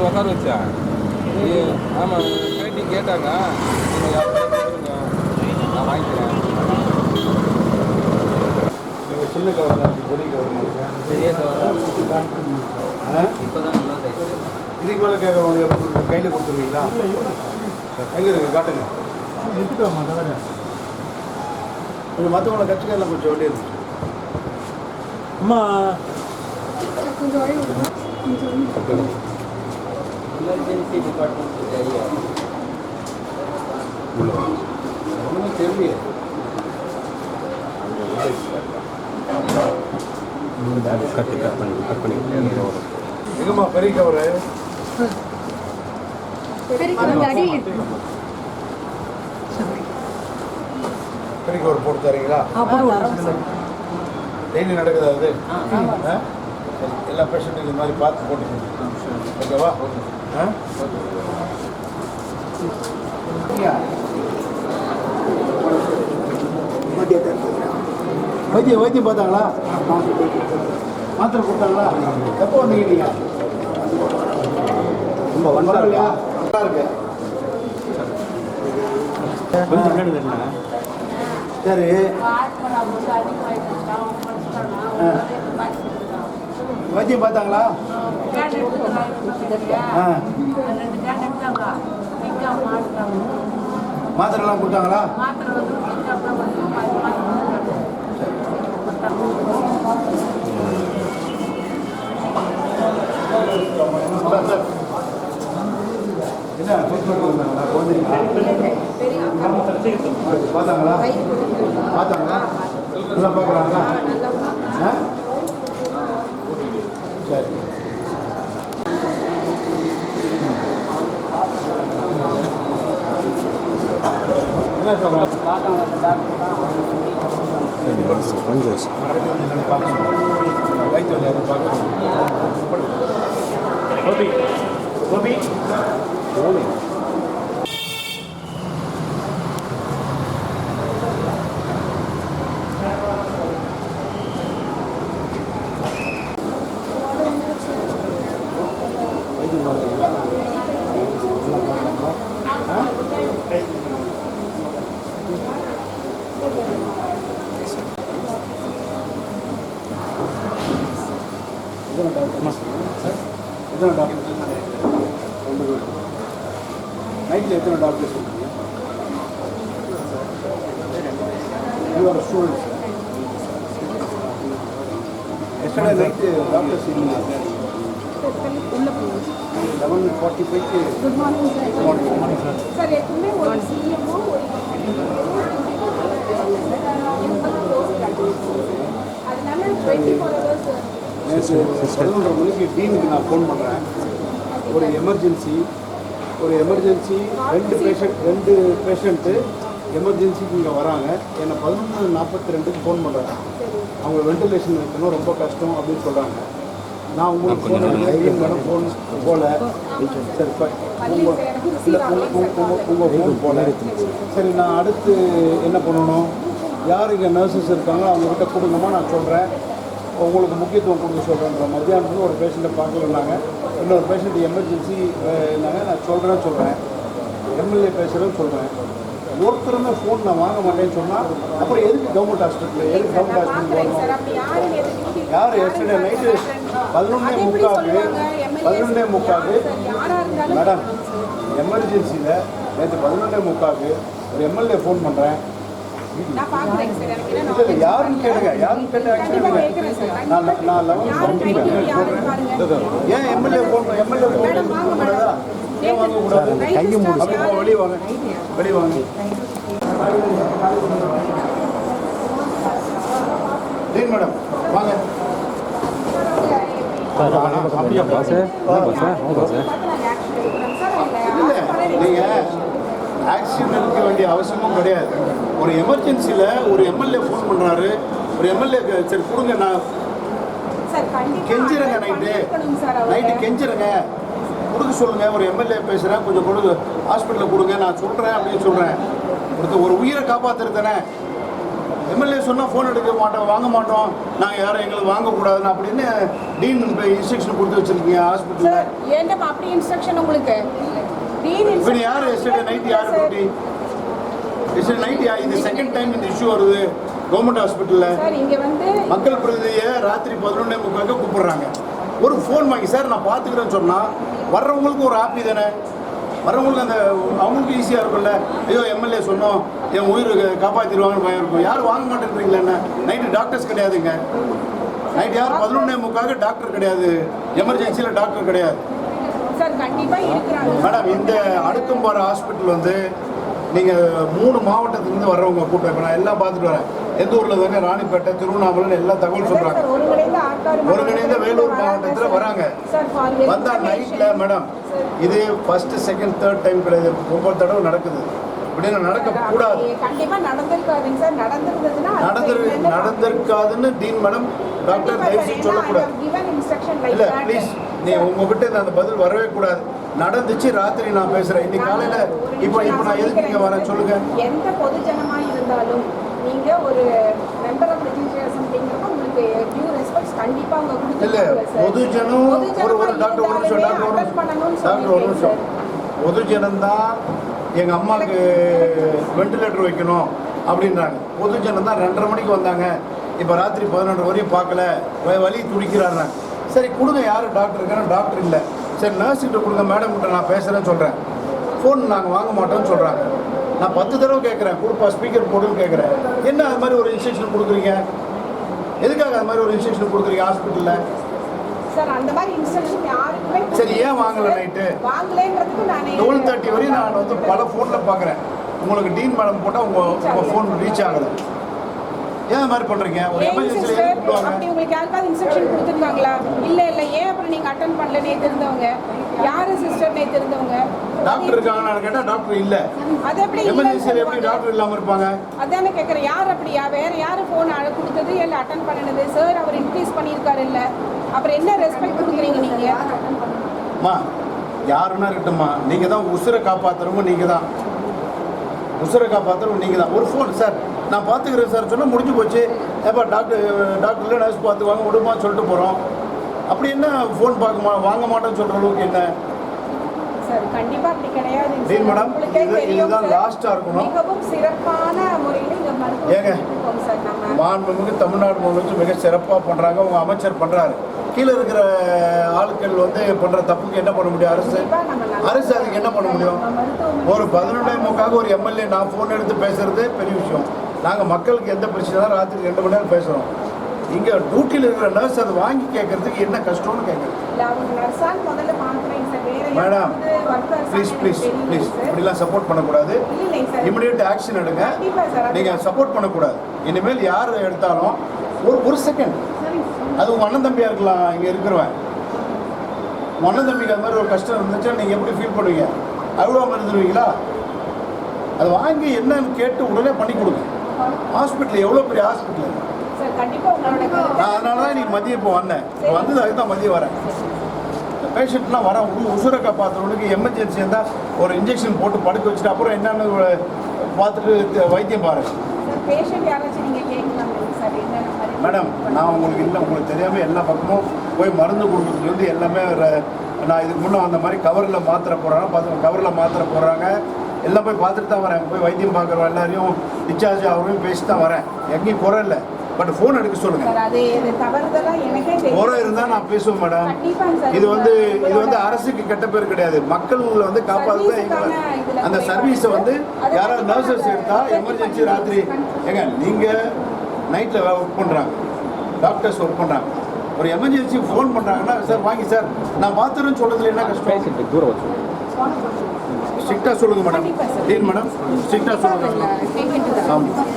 வந்து உட்கார வச்சா ஏ- ஆமா பேட்டி கேட்டாங்க. நீங்க யார்கிட்ட கேளுங்க. நான் வாங்கிக்கிறேன். நீங்கள் சின்ன கவர் தான் பெரிய கவர் மாதிரி பெரிய கவர் ஆ? இப்போதான் நல்லா தைச்சு இதுக்கு மேலே கேட்குறவங்க கையில் கொடுத்துருவீங்களா? எங்கே இருக்கு காட்டுங்க. எடுத்துக்கலாமா தவிர கொஞ்சம் மற்றவங்கள கட்சிக்காரில் கொஞ்சம் வெளியே இருந்துச்சு அம்மா. எமர்ஜென்சி டிபார்ட்மெண்ட் சரியா ஒன்றுமே தெரியலையே கட்டு கட் பண்ணி கட் பண்ணி. எங்கம்மா பெரிய கவரு? பெரிய கவர் போட்டு தரீங்களா? டெய்லி நடக்குதா அது? சரி, எல்லா பேஷண்ட்டுக்கும் இந்த மாதிரி பார்த்து போட்டுக்கணும் ஓகேவா? ஆ? வைத்தியம் வைத்தியம் பார்த்தாங்களா? மாத்திரை கொடுத்தாங்களா? எப்போ வந்தீங்க நீங்க ரொம்ப வந்தாருலையா நல்லா இருக்கு. சரி. வைத்தியம் பார்த்தாங்களா? ஆ. மாத்திரைலாம் கொடுத்தாங்களா? என்ன? பார்த்தாங்களா? பார்த்தாங்களா? நல்லா பார்க்குறாங்களா? ஆ? சரி என்ன சொல்கிறேன் கொஞ்சம் பார்க்கணும் கோபி கோபி எத்தனை டாக்டர் ரெண்டு பேர் நைட்டில் எத்தனை டாக்டர் சொல்றீங்க you are students yesterday night doctors இல்லைங்க லெவன் ஃபார்ட்டி ஃபைவ்க்கு good morning sir morning sir sir எப்பவுமே ஒரு சிஎம்ஓ ஒரு அதனால டுவெண்ட்டி ஃபோர் ஹவர்ஸ் நேற்று பதினொன்றரை மணிக்கு டீனுக்கு நான் ஃபோன் பண்ணுறேன் ஒரு எமர்ஜென்சி ஒரு எமர்ஜென்சி ரெண்டு பேஷண்ட் ரெண்டு பேஷண்ட்டு எமர்ஜென்சிக்கு இங்கே வராங்க. என்னை பதினொன்று நாற்பத்தி ரெண்டுக்கு ஃபோன் பண்ணுறாங்க அவங்க வென்டிலேஷன் வைக்கணும் ரொம்ப கஷ்டம் அப்படின்னு சொல்கிறாங்க நான் உங்களுக்கு ஃபோன் பண்ணேன் மேடம் ஃபோன் போல. சரி இல்லை உங்கள் ஃபோன் போல. சரி நான் அடுத்து என்ன பண்ணணும்? யார் இங்கே நர்சஸ் இருக்காங்களோ அவங்கக்கிட்ட கொடுங்கம்மா நான் சொல்கிறேன் உங்களுக்கு முக்கியத்துவம் கொடுக்க சொல்கிறேன்ற மத்தியானத்துல ஒரு பேஷண்ட்டை பார்க்கலன்னாங்க இன்னொரு பேஷண்ட் எமர்ஜென்சி இருந்தாங்க நான் சொல்கிறேன் சொல்கிறேன் எம்எல்ஏ பேசுகிறேன்னு சொல்கிறேன் ஒருத்தருமே ஃபோன் நான் வாங்க மாட்டேன்னு சொன்னால் அப்புறம் எதுக்கு கவர்மெண்ட் ஹாஸ்பிட்டல் எதுக்கு கவர்மெண்ட் ஹாஸ்பிட்டல் போகணும் யாரு எஸ்டர்டே நைட்டு பதினொன்னே முக்காக்கு பதினொன்னே இருந்தாலும் மேடம் எமர்ஜென்சியில் நேற்று பதினொன்னே முக்காக்கு ஒரு எம்எல்ஏ ஃபோன் பண்ணுறேன் யாருன்னு கேளுங்க யாருன்னு கேட்டு ஆக்சுவலி கேட்குறேன் சார். நான் நான் லெவன் ஏன் MLA phone MLA phone madam வாங்க கூடாதா? ஏன் வாங்கக்கூடாது கையை மூடு அப்படி போ, வெளியே வாங்க. வெளியே வாங்க. டீன் மேடம் வாங்க. அப்படியா பாஸ் பாஸ் பாஸ் இல்லை நீங்கள் ஆக்சிடென்ட் எடுக்க வேண்டிய அவசியமும் கிடையாது. ஒரு எமர்ஜென்சியில் ஒரு எம்எல்ஏ ஃபோன் பண்ணுறாரு ஒரு எம்எல்ஏ சரி கொடுங்க நான் கெஞ்சிருங்க நைட்டு. நைட்டு கெஞ்சிருங்க. கொடுக்க சொல்லுங்க ஒரு எம்எல்ஏ பேசுகிறேன் கொஞ்சம் கொடுங்க ஹாஸ்பிட்டலில் கொடுங்க நான் சொல்கிறேன் அப்படின்னு சொல்கிறேன் ஒருத்தர் ஒரு உயிரை காப்பாற்றுறது தானே. எம்எல்ஏ சொன்னால் ஃபோன் எடுக்க மாட்டோம் வாங்க மாட்டோம். நாங்கள் யாரும் எங்களுக்கு வாங்கக்கூடாதுன்னு அப்படின்னு டீன் இன்ஸ்ட்ரக்ஷன் கொடுத்து வச்சிருக்கீங்க ஹாஸ்பிட்டலில் ஏன்டா அப்படி இன்ஸ்ட்ரக்ஷன் உங்களுக்கு? டீன் இப்போ யார் எஸ்டே நைட் யார் டியூட்டி எஸ்டே நைட் இது செகண்ட் டைம் இந்த இஷ்யூ வருது. கவர்மெண்ட் ஹாஸ்பிட்டலில் மக்கள் பிரதிநிதியை ராத்திரி பதினொன்னே முக்காக கூப்பிடுறாங்க. ஒரு ஃபோன் வாங்கி சார் நான் பார்த்துக்கிறேன்னு சொன்னால் வர்றவங்களுக்கு ஒரு ஹாப்பி தானே? வர்றவங்களுக்கு அந்த அவங்களுக்கு ஈஸியாக இருக்கும்ல. ஐயோ எம்எல்ஏ சொன்னோம் என் உயிர் காப்பாற்றிடுவாங்கன்னு பயம் இருக்கும். யாரும் வாங்க மாட்டேன்றீங்களா என்ன? நைட்டு டாக்டர்ஸ் கிடையாதுங்க. நைட் யார் பதினொன்னே முக்காக டாக்டர் கிடையாது. எமர்ஜென்சியில் டாக்டர் கிடையாது. சார் கண்டிப்பா இருக்கிறாங்க. மேடம் இந்த அடுக்கம்பாறை ஹாஸ்பிட்டல் வந்து நீங்கள் மூணு மாவட்டத்துலேருந்து வர்றவங்க கூட்டம் இப்போ நான் எல்லாம் பார்த்துட்டு வரேன். எந்த ஊரில் இருக்காங்க ராணிப்பேட்டை திருவண்ணாமலை எல்லா தகவல் சொல்கிறாங்க ஒருங்கிணைந்த வேலூர் மாவட்டத்தில் வராங்க. சார் ஃபார் வந்தா நைட்ல மேடம் இது ஃபர்ஸ்ட் செகண்ட் தேர்ட் டைம் கிடையாது ஒவ்வொரு தடவை நடக்குது. இப்படின்னு நடக்க கூடாது கண்டிப்பா நடந்திருக்காதுங்க சார். நடந்திருந்ததுன்னா நடந்திரு நடந்திருக்காதுன்னு டீன் மேடம் டாக்டர் கண்டிப்பா தயவு சார், செஞ்சு ஏன்னா I சொல்லக்கூடாது இல்ல. ப்ளீஸ் நீ உங்ககிட்ட இந்த அந்த பதில் வரவே கூடாது. நடந்துச்சு ராத்திரி நான் பேசுறேன். இன்னைக்கு காலையில இப்போ இப்போ நான் எதுக்கு இங்க வரேன் சொல்லுங்க. எந்த பொதுஜனமா இருந்தாலும் நீங்க ஒரு மெம்பர் ஆஃப் லெஜிஸ்லேச்சர் அப்படிங்கிறப்ப உங்களுக்கு டியூ ரெஸ்பெக்ட்ஸ் கண்டிப்பா அவங்க இல்ல கொடுத்துருக்காங்க சார். பொதுஜனம் ஒரு டாக்டர் ஒரு நிமிஷம் டாக்டர் ஒரு நிமிஷம். டாக்டர் ஒரு நிமிஷம். பொதுஜனம் தான் எங்கள் அம்மாவுக்கு வெண்டிலேட்டர் வைக்கணும் அப்படின்றாங்க. பொதுஜனம் தான் ரெண்டரை மணிக்கு வந்தாங்க. இப்போ ராத்திரி பதினொன்று வரையும் பார்க்கல. வலி துடிக்கிறாருனாங்க சரி கொடுங்க. யார் டாக்டர் இருக்காங்க டாக்டர் இல்லை. சரி நர்ஸ்கிட்ட கொடுங்க. மேடம் கிட்ட நான் பேசுகிறேன்னு சொல்கிறேன் ஃபோன் நாங்கள் வாங்க மாட்டோம்னு சொல்கிறாங்க நான் பத்து தடவை கேட்குறேன் கொடுப்பா ஸ்பீக்கர் போடுன்னு கேட்குறேன் என்ன அது மாதிரி ஒரு இன்ஸ்ட்ரக்ஷன் கொடுக்குறீங்க? எதுக்காக அது மாதிரி ஒரு இன்ஸ்ட்ரக்ஷன் கொடுக்குறீங்க ஹாஸ்பிட்டலில் சார் அந்த மாதிரி இன்ஸ்ட்ரக்ஷன் சரி, ஏன் வாங்கல நான் டுவெல் தேர்ட்டி வரையும் நான் வந்து பல ஃபோனில் பார்க்குறேன் உங்களுக்கு டீன் மேடம் போட்டால் உங்கள் உங்கள் ஃபோன் ரீச் ஆகலை ஏன் மாதிரி பண்ணுறீங்க ஒரு கூப்பிடுவாங்க? அப்படி உங்களுக்கு யாருக்காவது இன்ஸ்ட்ரக்ஷன் கொடுத்துருக்காங்களா? இல்ல இல்ல ஏன் அப்புறம் நீங்க அட்டன் பண்ணல நேத்து இருந்தவங்க யாரு சிஸ்டர் நேத்து இருந்தவங்க டாக்டர் இருக்காங்கன்னு கேட்டால் டாக்டர் இல்லை. அது எப்படி இல்லைன்னு எமர்ஜென்சியில் எப்படி? டாக்டர் இல்லாமல் இருப்பாங்க? அதானே கேட்குறேன் யார் அப்படியா? வேற யார் ஃபோன் அழ கொடுத்தது இல்லை அட்டன் பண்ணினது? சார் அவர் இன்க்ரீஸ் பண்ணியிருக்காரு இல்லை. அப்புறம் என்ன ரெஸ்பெக்ட் கொடுக்குறீங்க நீங்க? அம்மா யாருன்னா இருக்கட்டும்மா. நீங்கள் தான் உசுரை காப்பாற்றுறவங்க நீங்கள் தான் உசுரை காப்பாற்றுறவங்க நீங்கள் தான் ஒரு ஃபோன் சார் நான் பார்த்துக்கிறேன் சார். சொன்னால் முடிஞ்சு போச்சு. ஏப்பா டாக்டர் டாக்டர்ல நர்ஸ் பார்த்துக்குவாங்க விடுமா சொல்லிட்டு போகிறோம் அப்படி என்ன ஃபோன் பார்க்க மா வாங்க மாட்டேன்னு சொல்கிற அளவுக்கு என்ன? மேடம், இது- இதுதான் ஆ இருக்கணும். ஏங்க? மாண்புமிகு தமிழ்நாடு முதலமைச்சர் மிக சிறப்பாக பண்ணுறாங்க உங்கள் அமைச்சர் பண்ணுறாரு கீழே இருக்கிற ஆட்கள் வந்து பண்ணுற தப்புக்கு என்ன பண்ண முடியும்? அரசு? அரசு அதுக்கு என்ன பண்ண முடியும்? ஒரு பதினொன்றே முக்காக ஒரு எம்எல்ஏ நான் ஃபோன் எடுத்து பேசுறது பெரிய விஷயம். நாங்கள் மக்களுக்கு எந்த பிரச்சனை ராத்திரி ரெண்டு மணி நேரம் பேசுகிறோம் இங்கே டியூட்டியில் இருக்கிற நர்ஸ் அதை வாங்கி கேட்கறதுக்கு என்ன கஷ்டம்னு கேட்குறது மேடம் ப்ளீஸ் ப்ளீஸ் ப்ளீஸ். இப்படிலாம் சப்போர்ட் பண்ணக்கூடாது. இமிடியேட் ஆக்ஷன் எடுங்க. நீங்கள் சப்போர்ட் பண்ணக்கூடாது. இனிமேல் யார் எடுத்தாலும் ஒரு ஒரு செகண்ட் அது உங்கள் அண்ணன் தம்பியாக இருக்கலாம் இங்கே இருக்கிறவன். உங்கள் அண்ணன் தம்பிக்கு அது மாதிரி ஒரு கஷ்டம் இருந்துச்சுன்னா நீங்கள் எப்படி ஃபீல் பண்ணுவீங்க? அழுவாமல் இருந்துருவீங்களா அது வாங்கி என்னன்னு கேட்டு உடனே பண்ணி கொடுங்க. ஹாஸ்பிட்டல் எவ்வளோ பெரிய ஹாஸ்பிட்டல் நான் அதனால தான் இன்னைக்கு மதியம் இப்போ வந்தேன். இப்போ வந்தது அதுக்கு தான் மதியம் வரேன். பேஷண்ட்லாம் வர உசுரை காப்பாற்றுறவனுக்கு எமர்ஜென்சி இருந்தால் ஒரு இன்ஜெக்ஷன் போட்டு படுக்க வச்சுட்டு அப்புறம் என்னென்னு பார்த்துட்டு வைத்தியம் பாருங்க. சார் பேஷண்ட் யாராச்சும் நீங்க கேட்கலாம் சார். என்னென்ன மாதிரி மேடம் நான் உங்களுக்கு இல்லை. உங்களுக்கு தெரியாமல் எல்லா பக்கமும் போய் மருந்து கொடுக்குறதுலேருந்து எல்லாமே நான் இதுக்கு முன்னே அந்த மாதிரி கவரில் மாத்திரை போடுறாங்க. பார்த்து கவரில் மாத்திரை போடுறாங்க. எல்லாம் போய் பார்த்துட்டு தான் வரேன். போய் வைத்தியம் பார்க்குறோம் எல்லாரையும் டிஸ்சார்ஜ் ஆகிறவையும் பேசிட்டு தான் வரேன். எங்கேயும் குறை இல்லை. பட் ஃபோன் எடுக்க எனக்கே குறை இருந்தால் நான் பேசுவேன் மேடம். இது வந்து இது வந்து அரசுக்கு கெட்ட பேர் கிடையாது. மக்கள் வந்து இதுல அந்த சர்வீஸை வந்து யாராவது நர்சஸ் எடுத்தா கண்டிப்பா எமர்ஜென்சி ராத்திரி ஏங்க நீங்கள் நைட்டில் ஒர்க் பண்ணுறாங்க டாக்டர்ஸ் ஒர்க் பண்ணுறாங்க ஒரு எமர்ஜென்சி ஃபோன் பண்ணுறாங்கன்னா சார் வாங்கி சார் நான் பார்த்துறேன்னு சொல்றதுல என்ன கஷ்டம்? தூரம் வச்சு ஸ்ட்ரிக்டாக சொல்லுங்க மேடம். டீன் மேடம் ஸ்ட்ரிக்டாக சொல்லுங்க கேட்கிட்டு ஆமாம்